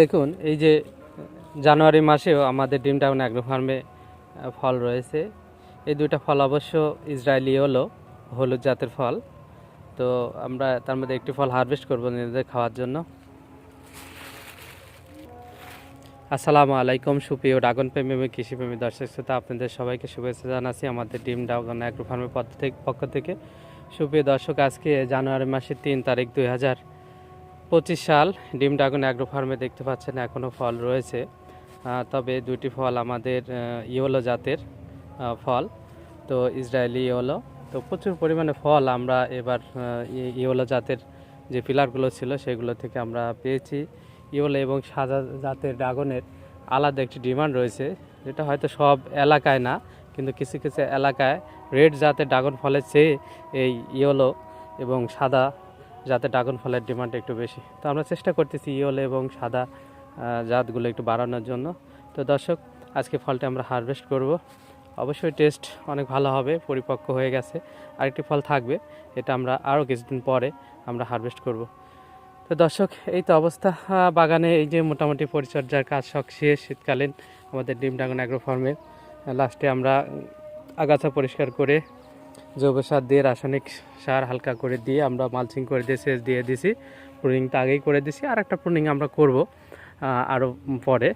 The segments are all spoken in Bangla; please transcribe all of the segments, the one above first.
দেখুন, এই যে জানুয়ারি মাসেও আমাদের ডিম টাউন অ্যাগ্রো ফার্মে ফল রয়েছে। এই দুইটা ফল অবশ্য ইসরায়েলি হলো, হলুদ জাতের ফল। তো আমরা তার মধ্যে একটি ফল হারভেস্ট করব নিজেদের খাওয়ার জন্য। আসসালামু আলাইকুম, সুপ্রিয় ড্রাগন প্রেমী এবং কৃষিপ্রেমী দর্শক শ্রোতা, আপনাদের সবাইকে শুভেচ্ছা জানাচ্ছি আমাদের ডিম ড্রাগন অ্যাগ্রো ফার্মের পক্ষ থেকে পক্ষ থেকে। সুপ্রিয় দর্শক, আজকে জানুয়ারি মাসের তিন তারিখ দুই হাজার পঁচিশ সাল ডিম ড্রাগন অ্যাগ্রো ফার্মে দেখতে পাচ্ছেন এখনও ফল রয়েছে। তবে দুটি ফল আমাদের ইয়োলো জাতের ফল, তো ইসরায়েলি ইয়োলো। তো প্রচুর পরিমাণে ফল আমরা এবার ইয়োলো জাতের যে পিলারগুলো ছিল সেগুলো থেকে আমরা পেয়েছি। ইয়োলো এবং সাদা জাতের ড্রাগনের আলাদা একটি ডিমান্ড রয়েছে। যেটা হয়তো সব এলাকায় না, কিন্তু কিছু কিছু এলাকায় রেড জাতের ড্রাগন ফলের চেয়ে এই ইয়োলো এবং সাদা যাতে ড্রাগন ফলের ডিমান্ড একটু বেশি। তো আমরা চেষ্টা করতেছি ইয়োলো এবং সাদা জাতগুলো একটু বাড়ানোর জন্য। তো দর্শক, আজকে ফলটা আমরা হারভেস্ট করব। অবশ্যই টেস্ট অনেক ভালো হবে, পরিপক্ক হয়ে গেছে। আরেকটি ফল থাকবে, এটা আমরা আরও কিছুদিন পরে আমরা হারভেস্ট করব। তো দর্শক, এই তো অবস্থা। বাগানে এই যে মোটামুটি পরিচর্যার কাজ সব শেষ, শীতকালীন আমাদের ডিম ড্রাগন অ্যাগ্রো ফার্মে লাস্টে আমরা আগাছা পরিষ্কার করে জৈব সার দিয়ে রাসায়নিক সার হালকা করে দিয়ে আমরা মালচিং করে দিয়ে সেচ দিয়ে দিছি। প্রুনিং তো আগেই করে দিছি আর একটা প্রুনিং আমরা করব আরও পরে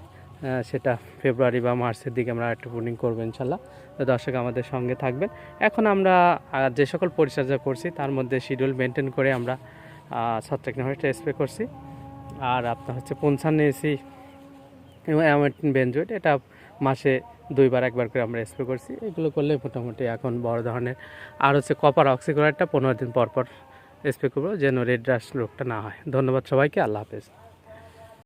সেটা ফেব্রুয়ারি বা মার্চের দিকে আমরা একটা প্রুনিং করব ইনশাল্লাহ। তো দর্শক আমাদের সঙ্গে থাকবেন। এখন আমরা যে সকল পরিচর্যা করছি, তার মধ্যে শিডিউল মেনটেন করে আমরা ছত্রাকনাশকটা স্প্রে করছি। আর আপনার হচ্ছে পঞ্চান নিয়েছি, এবং অ্যামেটিন বেঞ্জয়েড এটা মাসে দুইবার, একবার করে আমরা স্প্রে করছি। এগুলো করলে মোটামুটি এখন বড় ধরনের, আর হচ্ছে কপার অক্সিক্লোরাইডটা পনেরো দিন পর পর স্প্রে করব, যেন রেড রাস রোগটা না হয়। ধন্যবাদ সবাইকে, আল্লাহ হাফেজ।